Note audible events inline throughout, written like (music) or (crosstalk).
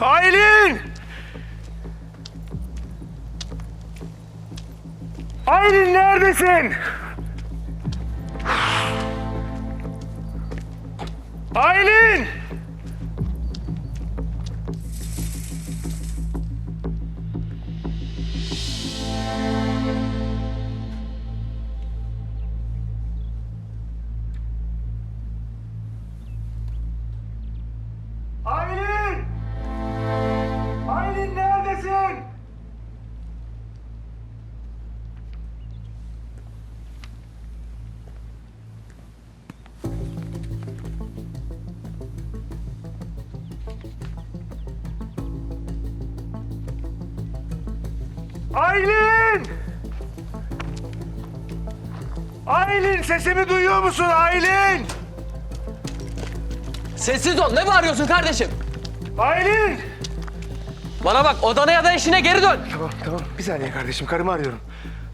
Aylin! Aylin neredesin? Aylin! Aylin! Aylin sesimi duyuyor musun Aylin? Sessiz ol. Ne bağırıyorsun kardeşim? Aylin! Bana bak odana ya da işine geri dön. Tamam tamam bir saniye kardeşim karımı arıyorum.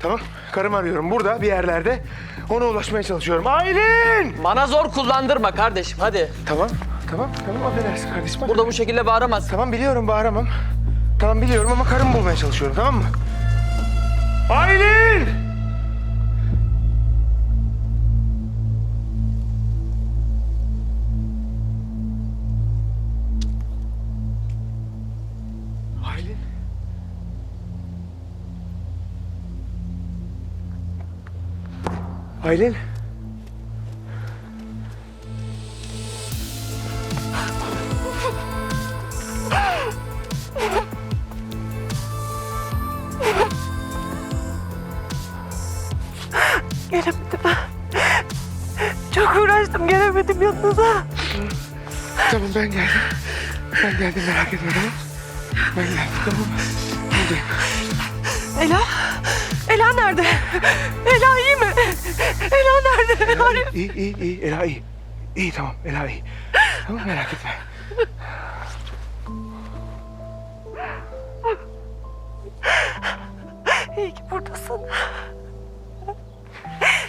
Tamam karımı arıyorum burada bir yerlerde. Ona ulaşmaya çalışıyorum. Aylin! Bana zor kullandırma kardeşim hadi. Tamam tamam tamam affedersin kardeşim. Burada bu şekilde bağıramazsın. Tamam biliyorum bağıramam. Tamam biliyorum ama karımı bulmaya çalışıyorum tamam mı? Aylin! Aylin? Aylin? Yanınıza. Tamam ben geldim. Ben geldim merak etme tamam. Ben geldim tamam. Buradayım. Ela? Ela nerede? Ela iyi mi? Ela nerede? Arıyor. İyi iyi iyi Ela iyi. İyi tamam Ela iyi. Tamam merak etme. İyi ki buradasın.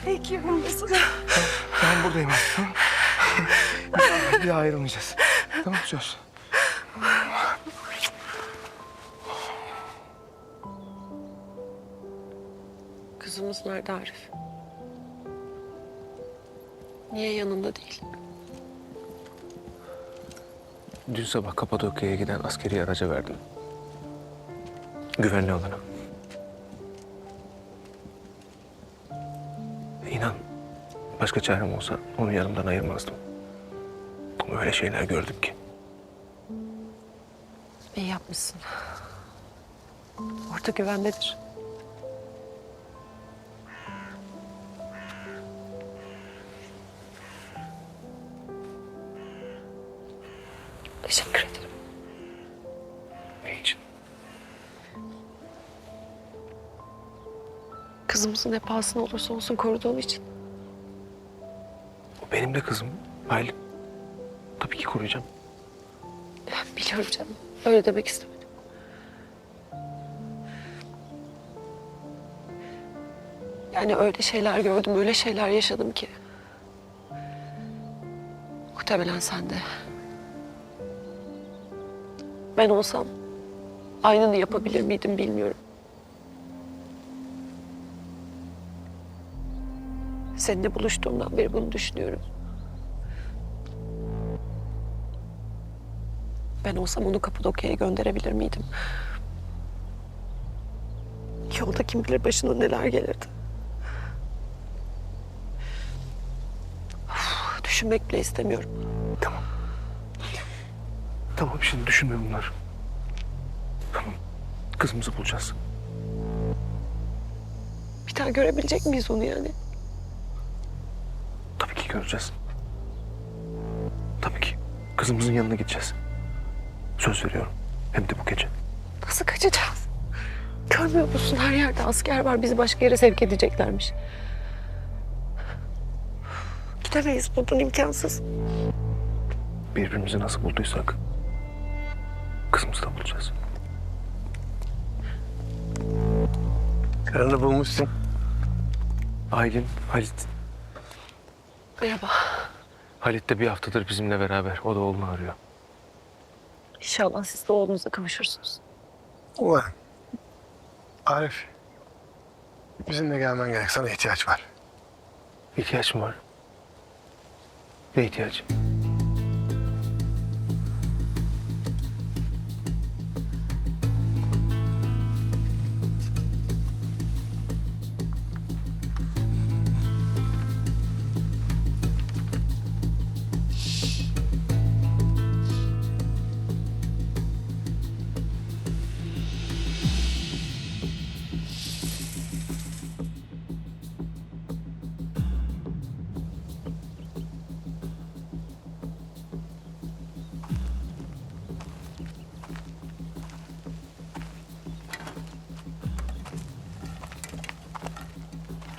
İyi ki yanımdasın. Tamam buradayım artık tamam. Bir daha ayrılmayacağız. Tamam söz. Kızımız nerede Arif? Niye yanında değil? Dün sabah Kapadokya'ya giden askeri araca verdim. Güvenli olana. Başka çarem olsa onu yanımdan ayırmazdım. Ama öyle şeyler gördüm ki. İyi yapmışsın. Orta güvendedir. Teşekkür ederim. Ne için? Kızımızın ne pahasına olursa olsun koruduğun için. Benim de kızım. Aylin. Tabii ki koruyacağım. Biliyorum canım. Öyle demek istemedim. Yani öyle şeyler gördüm, öyle şeyler yaşadım ki. Muhtemelen sen de. Ben olsam aynını yapabilir miydim bilmiyorum. Seninle buluştuğumdan beri bunu düşünüyorum. Ben olsam onu Kapadokya'ya gönderebilir miydim? Yolda kim bilir başına neler gelirdi. Uf, düşünmek bile istemiyorum. Tamam. Tamam şimdi düşünme bunlar. Tamam. Kızımızı bulacağız. Bir daha görebilecek miyiz onu yani? Tabii ki göreceğiz. Tabii ki. Kızımızın yanına gideceğiz. Söz veriyorum. Hem de bu gece. Nasıl kaçacağız? Görmüyor musun her yerde asker var bizi başka yere sevk edeceklermiş. Gidemeyiz buradan imkansız. Birbirimizi nasıl bulduysak kızımızı da bulacağız. Karını bulmuşsun. Aylin, Halit. Merhaba. Halit de bir haftadır bizimle beraber. O da oğlunu arıyor. İnşallah siz de oğlunuzla kavuşursunuz. Ulan. Arif. Bizimle gelmen gerek. Sana ihtiyaç var. İhtiyaç mı var? Ne ihtiyacı?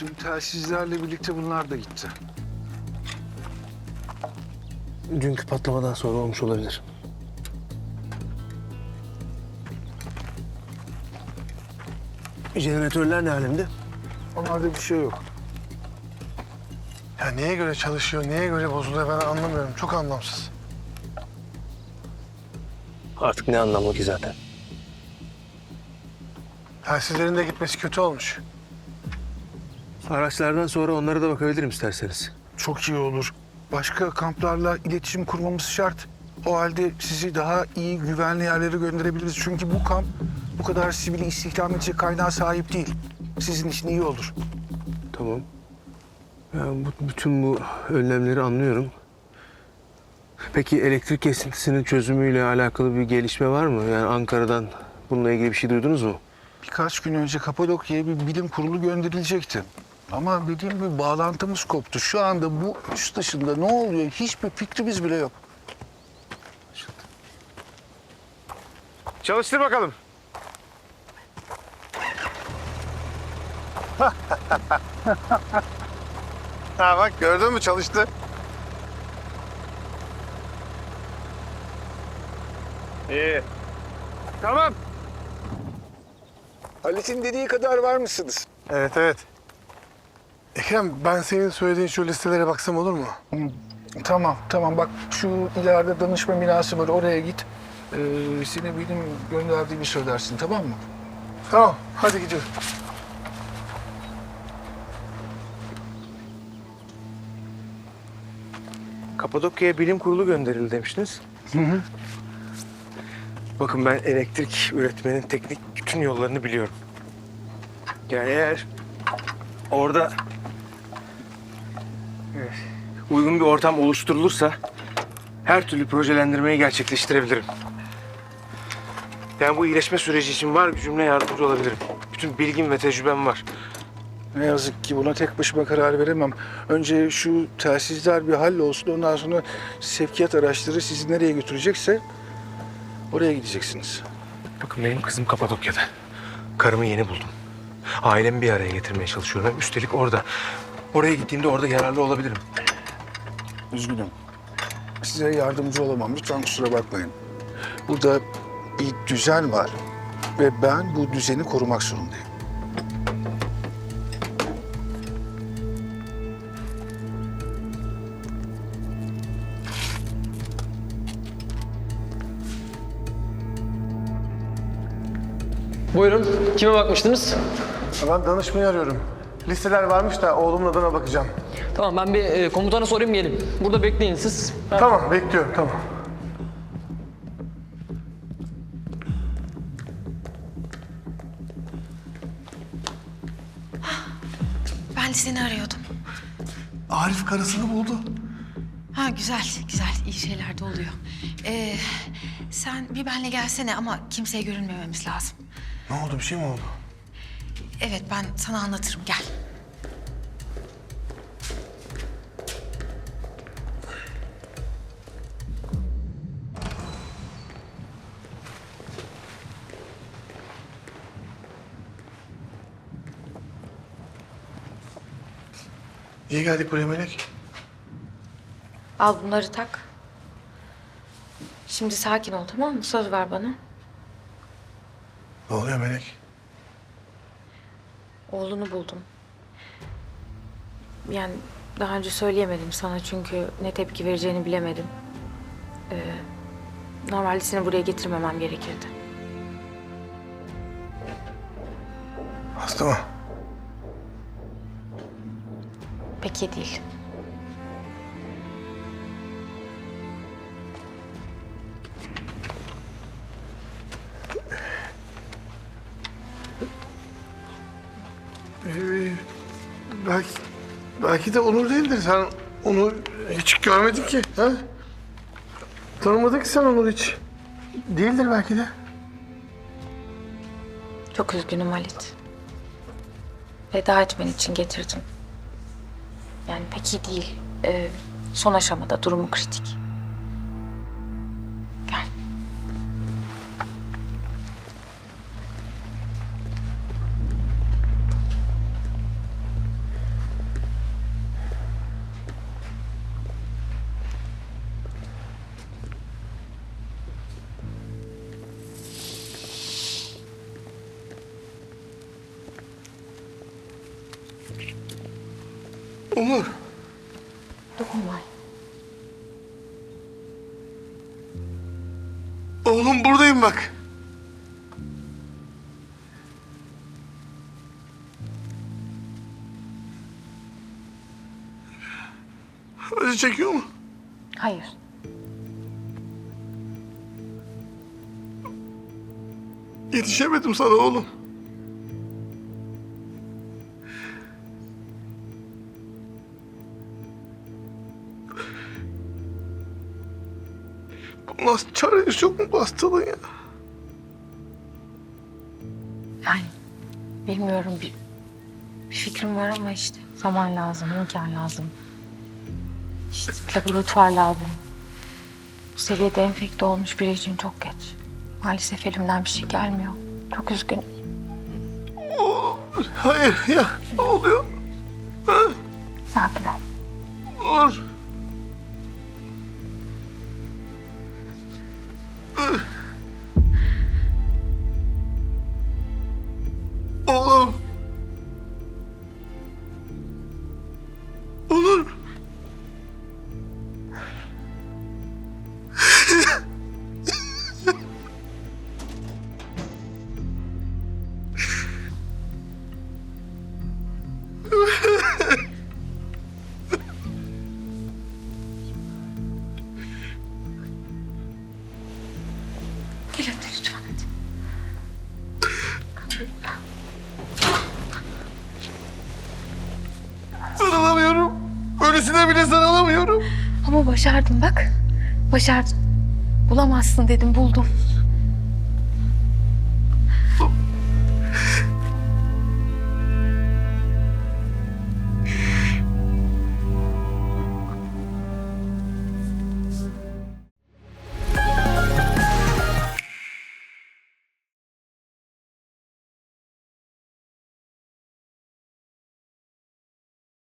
Dün telsizlerle birlikte bunlar da gitti. Dünkü patlamadan sonra olmuş olabilir. Jeneratörler ne alemde? Onlarda bir şey yok. Ya neye göre çalışıyor, neye göre bozuluyor ben anlamıyorum. Çok anlamsız. Artık ne anlamlı ki zaten. Telsizlerin de gitmesi kötü olmuş. Araçlardan sonra onlara da bakabilirim isterseniz. Çok iyi olur. Başka kamplarla iletişim kurmamız şart. O halde sizi daha iyi güvenli yerlere gönderebiliriz. Çünkü bu kamp bu kadar sivili istihdam edecek kaynağa sahip değil. Sizin için iyi olur. Tamam. Ya bu, bütün bu önlemleri anlıyorum. Peki elektrik kesintisinin çözümüyle alakalı bir gelişme var mı? Yani Ankara'dan bununla ilgili bir şey duydunuz mu? Birkaç gün önce Kapadokya'ya bir bilim kurulu gönderilecekti. Ama dediğim gibi bağlantımız koptu. Şu anda bu üst dışında ne oluyor hiçbir fikrimiz bile yok. Çalıştır bakalım. (laughs) ha bak gördün mü çalıştı. İyi. Tamam. Halit'in dediği kadar var mısınız? Evet evet. Ekrem ben senin söylediğin şu listelere baksam olur mu? Tamam, tamam. Bak şu ileride danışma binası var. Oraya git. Ee, seni benim gönderdiğimi söylersin, tamam mı? Tamam hadi gidiyoruz. Kapadokya'ya bilim kurulu gönderildi demiştiniz. Bakın ben elektrik üretmenin teknik bütün yollarını biliyorum. Yani eğer orada evet, uygun bir ortam oluşturulursa her türlü projelendirmeyi gerçekleştirebilirim. Yani bu iyileşme süreci için var gücümle yardımcı olabilirim. Bütün bilgim ve tecrübem var. Ne yazık ki buna tek başıma karar veremem. Önce şu telsizler bir hallolsun. Ondan sonra sevkiyat araçları sizi nereye götürecekse oraya gideceksiniz. Bakın benim kızım Kapadokya'da. Karımı yeni buldum. Ailemi bir araya getirmeye çalışıyorum. Üstelik orada. Oraya gittiğimde orada yararlı olabilirim. Üzgünüm. Size yardımcı olamam. Lütfen kusura bakmayın. Burada bir düzen var ve ben bu düzeni korumak zorundayım. Buyurun. Kime bakmıştınız? Ben danışmayı arıyorum. Listeler varmış da oğlumun adına bakacağım. Tamam ben bir e, komutana sorayım gelin. Burada bekleyin siz. Ben- Tamam bekliyorum tamam. Ben de seni arıyordum. Arif karısını buldu. Ha güzel, güzel. iyi şeyler de oluyor. Ee, sen bir benle gelsene ama kimseye görünmememiz lazım. Ne oldu bir şey mi oldu? Evet, ben sana anlatırım. Gel. Niye geldik buraya Melek? Al bunları tak. Şimdi sakin ol tamam mı? Söz ver bana. Ne oluyor Melek? Oğlunu buldum. Yani daha önce söyleyemedim sana çünkü ne tepki vereceğini bilemedim. Ee, Normalde seni buraya getirmemem gerekirdi. Hasta mı? Peki değil. Belki de Onur değildir. Sen onu hiç görmedin ki. Ha? Tanımadın ki sen Onur hiç. Değildir belki de. Çok üzgünüm Halit. Veda etmen için getirdim. Yani pek iyi değil. Ee, son aşamada durumu kritik. Onur. Dokunma. Oğlum buradayım bak. Acı çekiyor mu? Hayır. Yetişemedim sana oğlum. Nasıl çaresi yok mu bu hastalığın ya? Yani bilmiyorum bir, bir fikrim var ama işte zaman lazım, imkan lazım. İşte laboratuvar lazım. Bu seviyede enfekte olmuş biri için çok geç. Maalesef elimden bir şey gelmiyor. Çok üzgünüm. Hayır ya ne oluyor? Sakin ol. Dur. Öylesine bile sarılamıyorum. Ama başardım bak. Başardım. Bulamazsın dedim buldum.